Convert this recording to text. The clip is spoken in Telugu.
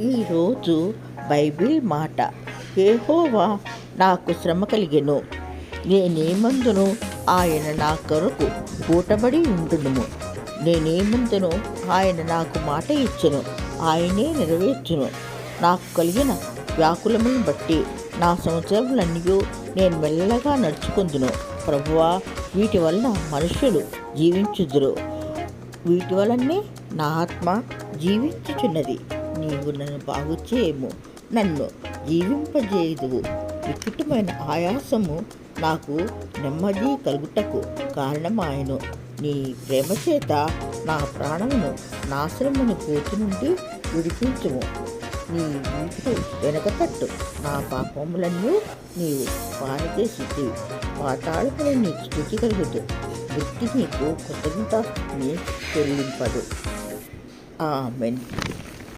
ఈరోజు బైబిల్ మాట. ఏహోవా నాకు శ్రమ కలిగెను. నేనేమందును? ఆయన నా కొరకు పూటబడి ఉండును నేనేమందును? ఆయన నాకు మాట ఇచ్చెను. ఆయనే నెరవేర్చును. నాకు కలిగిన వ్యాకులములను బట్టి నా సంవత్సరములన్నీ నేను మెల్లగా నడుచుకుందును. ప్రభువా వీటి వలన మనుషులు జీవించుదురు. వీటి వలనే నా ఆత్మ జీవించుచున్నది. నీవు నన్ను బాగు చేయము. నన్ను జీవింపజేయుదువు. వికటమైన ఆయాసము నాకు నెమ్మది కలుగుటకు కారణమాయను. నీ ప్రేమ చేత నా ప్రాణమును నాశనమును కోతి నుండి విడిపించుము. నీ వీపు వెనకతట్టు నా పాపములన్నీ నీవు పారదేశితి పాతాళమును నీకు స్థుతి కలుగుతూ వృత్తి నీకు కృతజ్ఞత చెల్లింపదు. ఆమెన్.